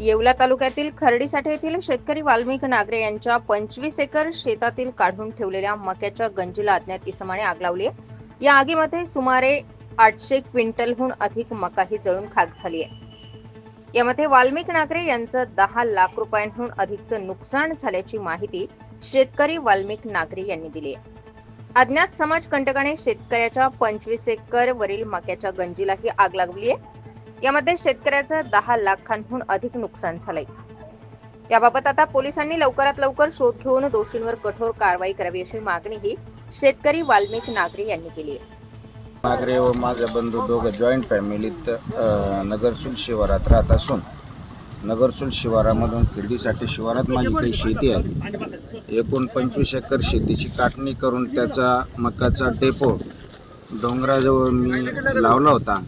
येवला तालुक्यातील खर्डीसाठे येथील शेतकरी वाल्मिक नागरे यांच्या पंचवीस एकर शेतातील काढून ठेवलेल्या मक्याच्या गंजीला अज्ञात इसमाने आग लावली आहे. या आगीमध्ये सुमारे आठशे क्विंटलहून अधिक मकाही जळून खाक झाली आहे. यामध्ये वाल्मिक नागरे यांचं दहा लाख रुपयांहून अधिकचं नुकसान झाल्याची माहिती शेतकरी वाल्मिक नागरे यांनी दिली आहे. अज्ञात समाजकंटकाने शेतकऱ्याच्या पंचवीस एकर वरील मक्याच्या गंजीलाही आग लागली आहे. यामध्ये शेतकऱ्याचं दहा लाखांहून अधिक नुकसान झालंय. याबाबत आता पोलिसांनी लवकरात लवकर शोध घेऊन दोषींवर कठोर कारवाई करावी अशी मागणीही शेतकरी वाल्मिक नागरे यांनी केली आहे. नागरे व माझे बंधू दोघं जॉईंट फॅमिलीत नगरसूल शिवारात राहत असून नगरसूल शिवारामधून खिरडीसाठी शिवारात माझी काही शेती आहे. एकूण पंचवीस एकर शेतीची काटणी करून त्याचा मकाचा डेपो डोंगराजवळ मी लावला होता.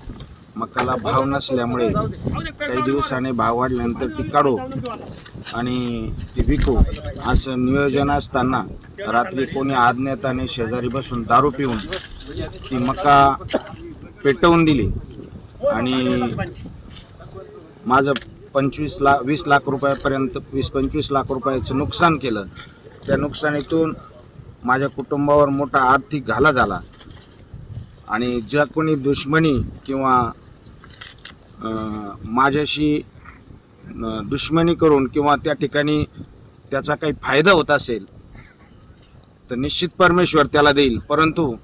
मकाला भाव नसल्यामुळे काही दिवसाने भाव वाढल्यानंतर ती काढू आणि ती विकू. असं नियोजन असताना रात्री कोणी आज्ञाताने शेजारी बसून दारू पिऊन ती मका पेटवून दिली. आणि माझं पंचवीस लाख वीस लाख रुपयापर्यंत वीस पंचवीस लाख रुपयाचं नुकसान केलं. त्या नुकसानीतून माझ्या कुटुंबावर मोठा आर्थिक घाला झाला. आणि ज्या कोणी दुश्मनी किंवा माझ्याशी दुश्मनी करून किंवा त्या ठिकाणी त्याचा काही फायदा होत असेल तर निश्चित परमेश्वर त्याला देईल. परंतु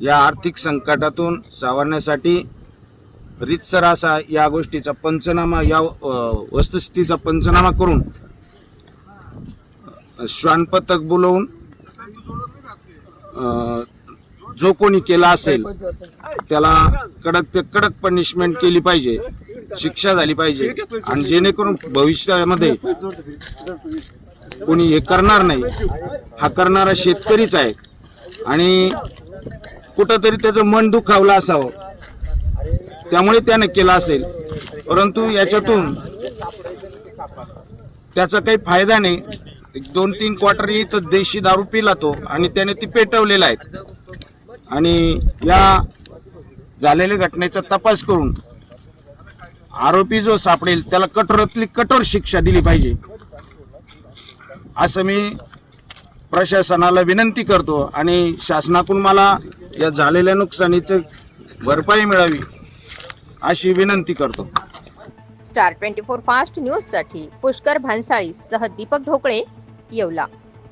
या आर्थिक संकटातून सावरण्यासाठी रितसर असा या गोष्टीचा पंचनामा या वस्तुस्थितीचा पंचनामा करून श्वानपथक बोलवून जो कोणी केला असेल त्याला कडक ते कडक पनिशमेंट केली पाहिजे शिक्षा झाली पाहिजे आणि जेणेकरून भविष्यामध्ये कोणी हे करणार नाही. हा करणारा शेतकरीच आहे. आणि कुठंतरी त्याचं मन दुखावलं असावं. त्यामुळे त्याने केलं असेल. परंतु याच्यातून त्याचा काही फायदा नाही. एक दोन तीन क्वार्टर इथं देशी दारू पिला तो आणि त्याने ती पेटवलेला आहेत आणि या झालेल्या घटनेचा तपास करून आरोपी जो सापडेल त्याला कठोरातली कठोर शिक्षा दिली पाहिजे. असं मी प्रशासनाला विनंती करतो आणि शासनाकडून मला या झालेल्या नुकसानीचं भरपाई मिळावी अशी विनंती करतो. स्टार ट्वेंटी फोर फास्ट न्यूजसाठी पुष्कर भानसाळी सह दीपक ढोकळे येवला.